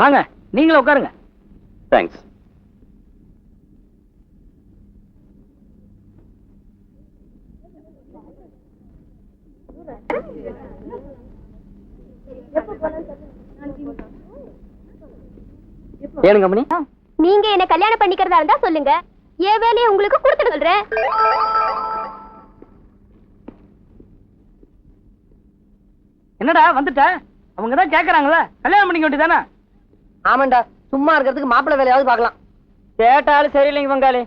வாங்க நீங்களும் உட்காருங்க. தேங்க்ஸ் ஏனுங்க மணி? நீங்க என்ன கல்யாணம் பண்ணிக்கிறதா இருந்தா சொல்லுங்க. என் வேலையை உங்களுக்கு கொடுத்துட்டு சொல்றேன். என்னடா வந்துட்ட? அவங்க தான் கேக்குறாங்களா. கல்யாணம் பண்ணிக்க வேண்டியதானே ஆமாண்டா சும்மா இருக்கிறதுக்கு மாப்பிள்ளை வேலையாவது பார்க்கலாம். கேட்டாலும் சரியில்லைங்க பங்காளி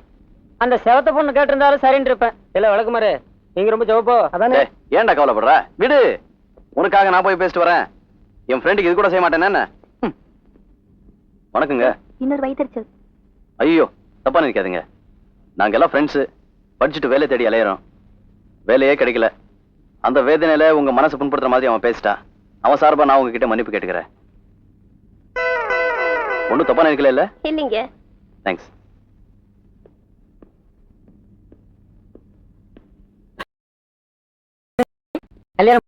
அந்த செவத்த பொண்ணு கேட்டிருந்தாலும் சரின்னு இருப்பேன். இல்ல விளக்குமாரு நீங்க ரொம்ப ஜோப்போ அதானே? ஏன்டா கவலைப்படுற? விடு. உனக்காக நான் போய் பேசிட்டு வரேன். என் ஃப்ரெண்டுக்கு இது கூட செய்ய மாட்டேன் என்ன? ம். வணக்கங்க. இன்னொரு வயிற்றுச்சல் ஐயோ தப்பா நினைக்காதீங்க. நாங்க எல்லாம் ஃப்ரெண்ட்ஸு படிச்சுட்டு வேலை தேடி அலையிறோம். வேலையே கிடைக்கல. அந்த வேதனையில உங்க மனசை புண்படுத்துற மாதிரி அவன் பேசிட்டான் அவன் சார்பா நான் உங்ககிட்ட மன்னிப்பு கேட்டுக்கிறேன். ஒன்றும் தப்பா நினைக்கல இல்ல இல்லைங்க தேங்க்ஸ் கல்யாணம்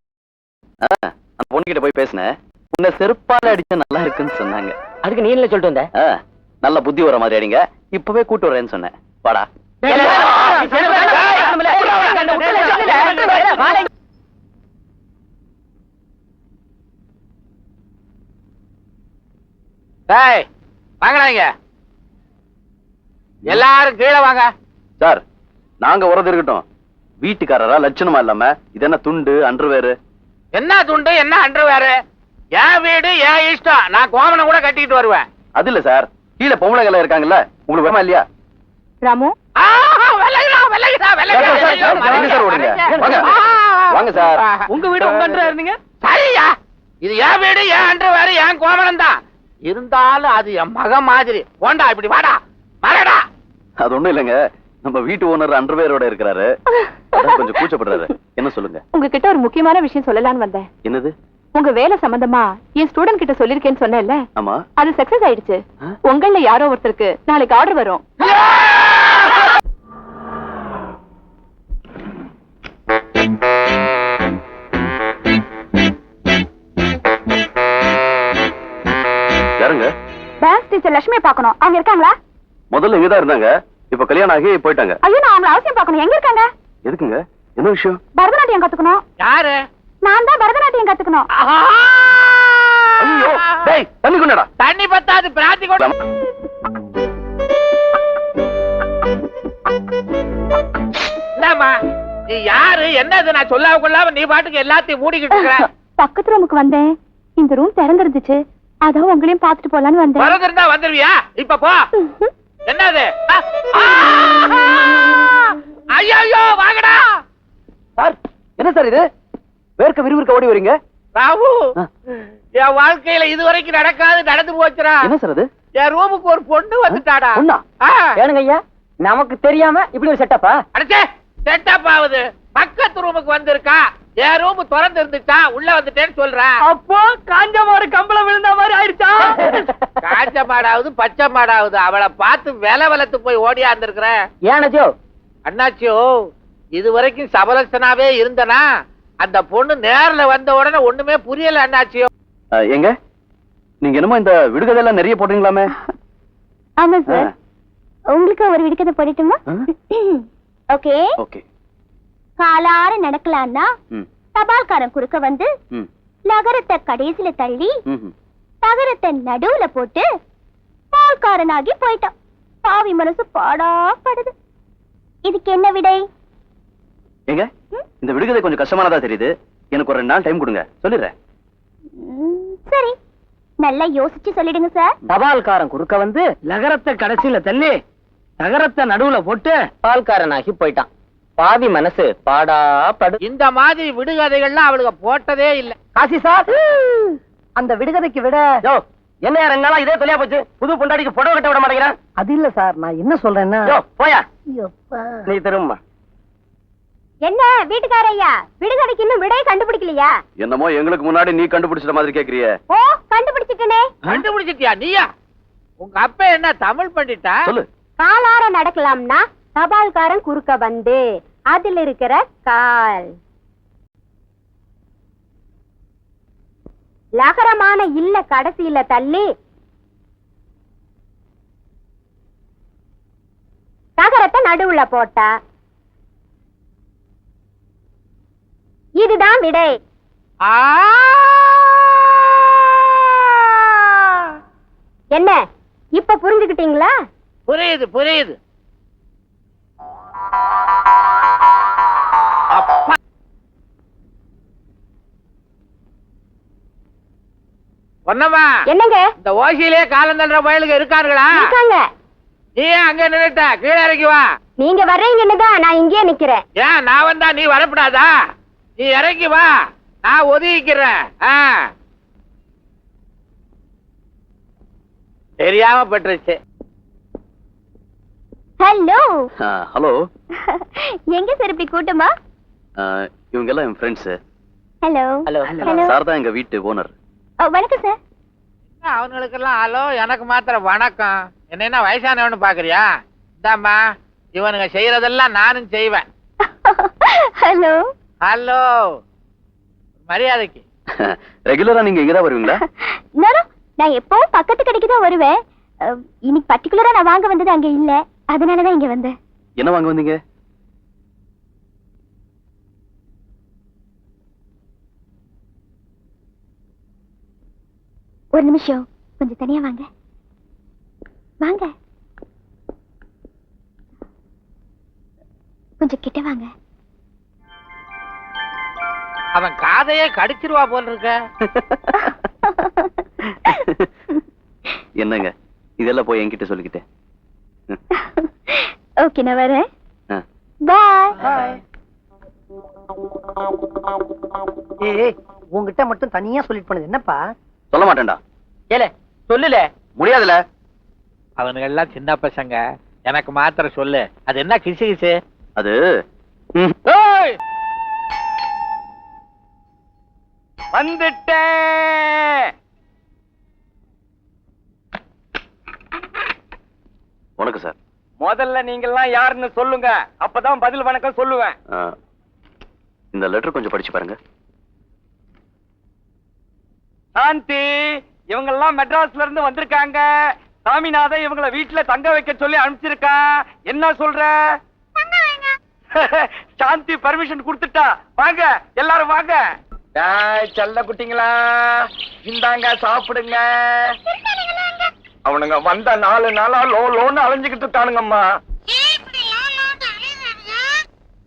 அந்த பொண்ணுகிட்ட போய் பேசினேன் உன்னை செருப்பால அடிச்சா நல்லா இருக்குன்னு சொன்னாங்க அதுக்கு நீ என்ன சொல்லிட்டு வந்த நல்ல புத்தி வர மாதிரி அடிங்க இப்பவே கூட்டு வரேன்னு சொன்னேன் வாடா டேய் வாங்கடா இங்க எல்லாரும் கீழே வாங்க. சார் நாங்க உறது இருக்கட்டும். வீட்டுக்காரரா லட்சணமா இல்லாம இது என்ன துண்டு அண்டர்வேரு என்ன துண்டு என்ன அன்று வேற என் வீடு என் இஷ்டம். நான் கோமனை கூட கட்டிக்கிட்டு வருவேன். அது இல்ல சார். கீழே பொம்பளைகள் இருக்காங்கல்ல உங்களுக்கு வேமா இல்லையா? ராமு? வாங்க. சார். உங்க வீடு உங்க அன்றா இருந்தீங்க? சரியா? இது என் வீடு என் அன்று வேற என் கோமனம் தான் இருந்தாலும் அது என் மக மாதிரி. போண்டா இப்படி வாடா. வரடா அது ஒண்ணும் இல்லைங்க. நம்ம வீட்டு ஓனர் அண்டர்வேரோட இருக்கிறாரு. கொஞ்சம் கூச்சப்படுறாரு. என்ன சொல்லுங்க? உங்ககிட்ட ஒரு முக்கியமான விஷயம் சொல்லலாம்னு வந்தேன். என்னது? உங்க வேலை சம்பந்தமா என் ஸ்டூடெண்ட் கிட்ட சொல்லிருக்கேன்னு சொன்னேன்ல. ஆமா. அது சக்சஸ் ஆயிடுச்சு. ஆ? உங்கள யாரோ ஒருத்தருக்கு நாளைக்கு ஆர்டர் வரும். லட்சுமி பார்க்கணும். அவங்க இருக்காங்களா? முதல்ல இங்கதான் இருந்தாங்க. இப்ப கல்யாணம் ஆகி போயிட்டாங்க. ஐயோ நான் அவங்கள அவசியம் பார்க்கணும். எங்க இருக்காங்க? எதுக்குங்க? என்ன விஷயம்? பரதநாட்டியம் கத்துக்கணும். யாரு? நான் தான் பரதநாட்டியம் கத்துக்கணும்! ஐயோ டேய் தண்ணி கொண்டடா. தண்ணி பத்தாது பிரார்த்தி கொண்டு என்னம்மா நீ யாரு? என்னது? நான் சொல்லாம கொள்ளாம நீ பாட்டுக்கு எல்லாத்தையும் மூடிக்கிட்டு இருக்கிற பக்கத்து ரூமுக்கு வந்தேன். இந்த ரூம் திறந்திருந்துச்சு. அதான் உங்களையும் பார்த்துட்டு போலான்னு வந்தேன். வரதிருந்தா வந்துருவியா? இப்ப போ. என்னது? ஐயோ வாங்கடா! சார் என்ன சார் இது? வேர்க்க விறுவிறுக்க ஓடி வரீங்க? ராவு. என் வாழ்க்கையில இதுவரைக்கும் நடக்காது நடந்து போச்சுடா. என்ன சார் அது? என் ரூமுக்கு ஒரு பொண்ணு வந்துட்டாடா. ஏனுங்க ஐயா. நமக்கு தெரியாம இப்படி ஒரு செட்டப்பா அடச்சே செட்டப் ஆகுது. பக்கத்து ரூமுக்கு வந்திருக்கா. என் ரூம் திறந்து இருந்துச்சா? உள்ள வந்துட்டேன்னு சொல்றா. அப்போ காஞ்ச மாடு கம்பளம் விழுந்த மாதிரி ஆயிடுச்சா? காஞ்ச மாடாவது பச்சை மாடாவது. அவளை பார்த்து வில வளர்த்து போய் ஓடியா இருந்திருக்கிற ஏனஜோ அண்ணாச்சியோ? இது வரைக்கும் சபலசனாவே இருந்தனா? அந்த பொண்ணு நேர்ல வந்த உடனே ஒண்ணுமே புரியல அண்ணாச்சியோ. எங்க நீங்க என்னமோ இந்த விடுகதையெல்லாம் நிறைய போடுறீங்களாமே. ஆமா உங்களுக்கு ஒரு விடுக்கதை போடட்டுமா? ஓகே. ஓகே. காலார நடக்கலான்னா தபால்காரன் குறுக்க வந்து நகரத்தை கடைசில தள்ளி. தகரத்தை நடுவுல போட்டு பால்காரனாகி போயிட்டான். பாவி மனசு பாடா படுது இதுக்கு என்ன விடை? ஏங்க இந்த விடுகதை கொஞ்சம் கஷ்டமானதா தெரியுது. எனக்கு ஒரு ரெண்டு நாள் டைம் கொடுங்க. சொல்லிடுறேன். சரி. நல்லா யோசிச்சு சொல்லிடுங்க சார். தபால்காரன் குறுக்க வந்து நகரத்தை கடைசியில தள்ளி நகரத்தை நடுவுல போட்டு பால்காரனாகி போயிட்டான். பாவி மனசு பாடா படு. இந்த மாதிரி விடுகதைகள்லாம் அவளுக்கு போட்டதே இல்ல. காசி சார். அந்த விடுகதைக்கு விட என்ன ரெண்டு நாளா இதே தொலையா போச்சு? புது பொண்டாடிக்கு புடவை கட்ட விட மாட்டேங்கிறான். அது இல்ல சார் நான் என்ன சொல்றேன்னா யோ போயா. நீ திரும்ப. என்ன வீட்டுக்கார ஐயா? விடுகதைக்கு இன்னும் விடையை கண்டுபிடிக்கலையா? என்னமோ எங்களுக்கு முன்னாடி நீ கண்டுபிடிச்சிட்ட மாதிரி கேக்குறிய. ஓ கண்டுபிடிச்சிட்டனே. கண்டுபிடிச்சிட்டியா நீயா? உங்க அப்பா என்ன தமிழ் பண்ணிட்டா சொல்லு. காலார நடக்கலாம்னா தபால்காரன் குறுக்க வந்து அதில் இருக்கிற கால். லகரமான இல்ல கடைசியில தள்ளி. நகரத்தை நடுவுல போட்டா. இதுதான் விடை. என்ன? இப்ப புரிஞ்சுக்கிட்டீங்களா? புரியுது புரியுது. பொன்னம்மா என்னங்க? இந்த ஓசியிலே காலம் தள்ளுற பயலுக்கு இருக்காருங்களா இருக்காங்க. நீ ஏன் அங்க நின்னுட்ட? கீழே இறங்கி வா. நீங்க வர்றீங்கன்னு தான் நான் இங்கேயே நிக்கிறேன். ஏன் நான் வந்தா நீ வரப்படாதா? நீ இறங்கி வா. நான் ஒதுக்கிக்கிறேன் ஆ. தெரியாம பட்டுருச்சு. ஹலோ. ஹலோ. எங்க சிறப்பி கூட்டமா? இவங்க எல்லாம் என் friends hello. Hello. Hello sir தான் எங்க வீட்டு ஓனர் வணக்கம் சார் அவனுங்களுக்கெல்லாம் ஹலோ எனக்கு மாத்திரம் வணக்கம். என்ன என்ன வயசானவனு பாக்குறியா? இந்தாம்மா இவனுங்க செய்யறதெல்லாம் நானும் செய்வேன். ஹலோ. ஹலோ. மரியாதைக்கு. ரெகுலரா நீங்க இங்க தான் வருவீங்களா? நான் எப்பவும் பக்கத்து கடைக்கு தான் வருவேன். இன்னைக்கு பர்டிகுலரா நான் வாங்க வந்தது அங்க இல்ல. அதனாலதான் இங்க வந்தேன். என்ன வாங்க வந்தீங்க? ஒரு நிமிஷம். கொஞ்சம் தனியா வாங்க. வாங்க. கொஞ்சம் கிட்ட வாங்க. அவன் காதையே கடிச்சிருவா போல இருக்க. என்னங்க? இதெல்லாம் போய் என்கிட்ட சொல்லிக்கிட்டேன் ஓகே நான் வரேன். பாய். ஏய் உங்ககிட்ட மட்டும் தனியா சொல்லிட்டு போனது என்னப்பா? சொல்ல மாட்டேன்டா. ஏல சொல்லுல. முடியாதுல. அவனுங்க எல்லாம் சின்ன பசங்க. எனக்கு மாத்திரம் சொல்லு. அது என்ன கிசு கிசு? அது! வந்துட்டேன் வணக்கம் சார். முதல்ல நீங்கெல்லாம் யாருன்னு சொல்லுங்க. அப்பதான் பதில் வணக்கம் சொல்லுவேன். இந்த லெட்டர் கொஞ்சம் படிச்சு பாருங்க. சாந்தி இவங்க எல்லாம் மெட்ராஸ்ல இருந்து வந்திருக்காங்க. சாமிநாதன் இவங்கள வீட்டுல தங்க வைக்க சொல்லி அனுப்பிச்சிருக்கான் என்ன சொல்ற? சாந்தி பர்மிஷன் கொடுத்துட்டா. வாங்க எல்லாரும் வாங்க. டேய், செல்ல குட்டிங்களா. இந்தாங்க சாப்பிடுங்க. அவனுங்க வந்த நாலு நாளா லோ லோன்னு அலைஞ்சுக்கிட்டு இருக்கானுங்கம்மா.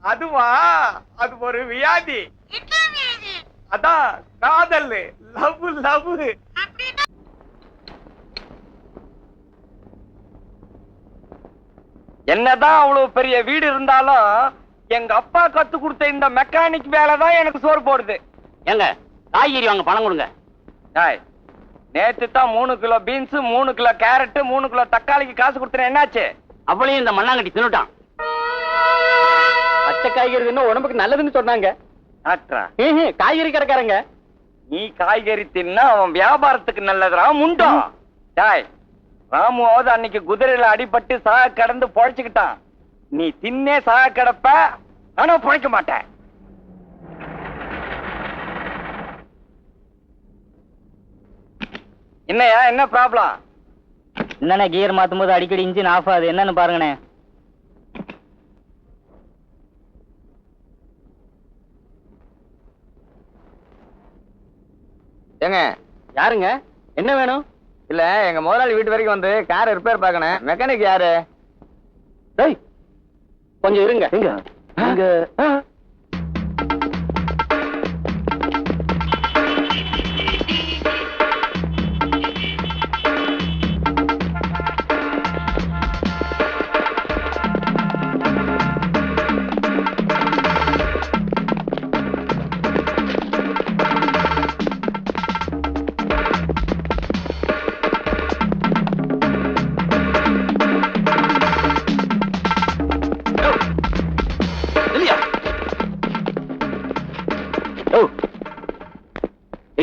அதுவா? அது ஒரு வியாதி. அதான் காதல். Love love. என்னதான் அவ்வளவு பெரிய வீடு இருந்தாலும் எங்க அப்பா கத்து கொடுத்த இந்த மெக்கானிக் வேலை தான் எனக்கு சோறு போடுது. ஏங்க காய்கறி வாங்க பணம் கொடுங்க. டேய், நேத்து தான் மூணு கிலோ பீன்ஸ் மூணு கிலோ கேரட் மூணு கிலோ தக்காளிக்கு காசு கொடுத்தேன் என்னாச்சு? அவளையும் இந்த மண்ணாங்கட்டி தின்னுட்டான். பச்சை காய்கறி உடம்புக்கு நல்லதுன்னு சொன்னாங்க. டாக்டரா? காய்கறி கடைக்காரங்க. நீ காய்கறி தின்னா அவன் வியாபாரத்துக்கு நல்லதுடா முண்டோ. டாய் ராமுவாவது அன்னைக்கு குதிரையில அடிபட்டு சாக கடந்து பொழைச்சுக்கிட்டான். நீ தின்னே சாக கிடப்ப ஆனா பொழைக்க மாட்டேன். என்னையா என்ன ப்ராப்ளம் என்னண்ணே கியர் மாத்தும் போது அடிக்கடி இன்ஜின் ஆஃப் ஆகுது. என்னன்னு பாருங்கண்ணே. ஏங்க யாருங்க? என்ன வேணும்? இல்ல எங்க முதலாளி வீட்டு வரைக்கும் வந்து கார் ரிப்பேர் பார்க்கணும். மெக்கானிக் யாரு? டேய் கொஞ்சம் இருங்க. எங்க?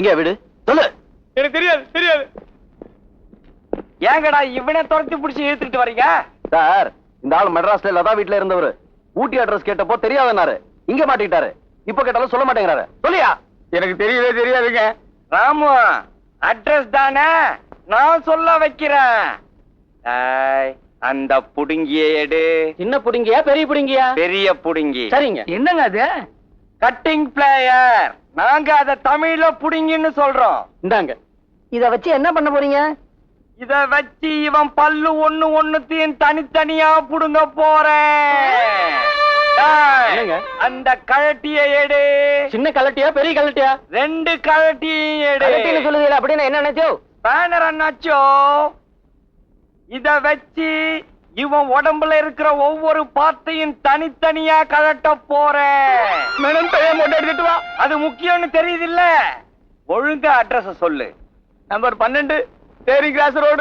எங்க வீடு? சொல்லு. எனக்கு தெரியாது தெரியாது. ஏங்கடா இவனை துரத்தி பிடிச்சி இழுத்துட்டு வரீங்க சார் இந்த ஆள் மெட்ராஸ்ல லதா வீட்ல இருந்தவர். ஊட்டி அட்ரஸ் கேட்டப்போ தெரியாதனாரு. இங்க மாட்டிக்கிட்டாரு. இப்ப கேட்டாலும் சொல்ல மாட்டேங்கிறாரு. சொல்லியா? எனக்கு தெரியவே தெரியாதுங்க. ராமு அட்ரஸ் தானே? நான் சொல்ல வைக்கிறேன். அந்த புடுங்கிய எடு. சின்ன புடிங்கியா பெரிய புடிங்கியா? பெரிய புடுங்கி. சரிங்க. என்னங்க அது? கட்டிங் பிளேயர் நாங்க அத தமிழ்ல புடுங்கின்னு சொல்றோம். இந்தாங்க. இத வச்சு என்ன பண்ண போறீங்க? இத வச்சு இவன் பல்லு ஒண்ணு ஒண்ணுத்தையும் தனித்தனியா புடுங்க போறேன். டேய், என்னங்க? அந்த கழட்டிய எடு. சின்ன கலட்டியா பெரிய கலட்டியா ரெண்டு கழட்டியும் எடு. சொல்லுதீங்க அப்படின்னு என்ன நினைச்சோ பேனர் அண்ணாச்சோ இத வச்சு இவன் உடம்புல இருக்கிற ஒவ்வொரு பார்ட்டையும் தனித்தனியா கழட்ட போறேன். எடுத்துட்டு வா. அது முக்கியம்னு தெரியுது இல்ல ஒழுங்கா அட்ரஸ் சொல்லு. நம்பர் பன்னெண்டு தேரி கிராஸ் ரோடு.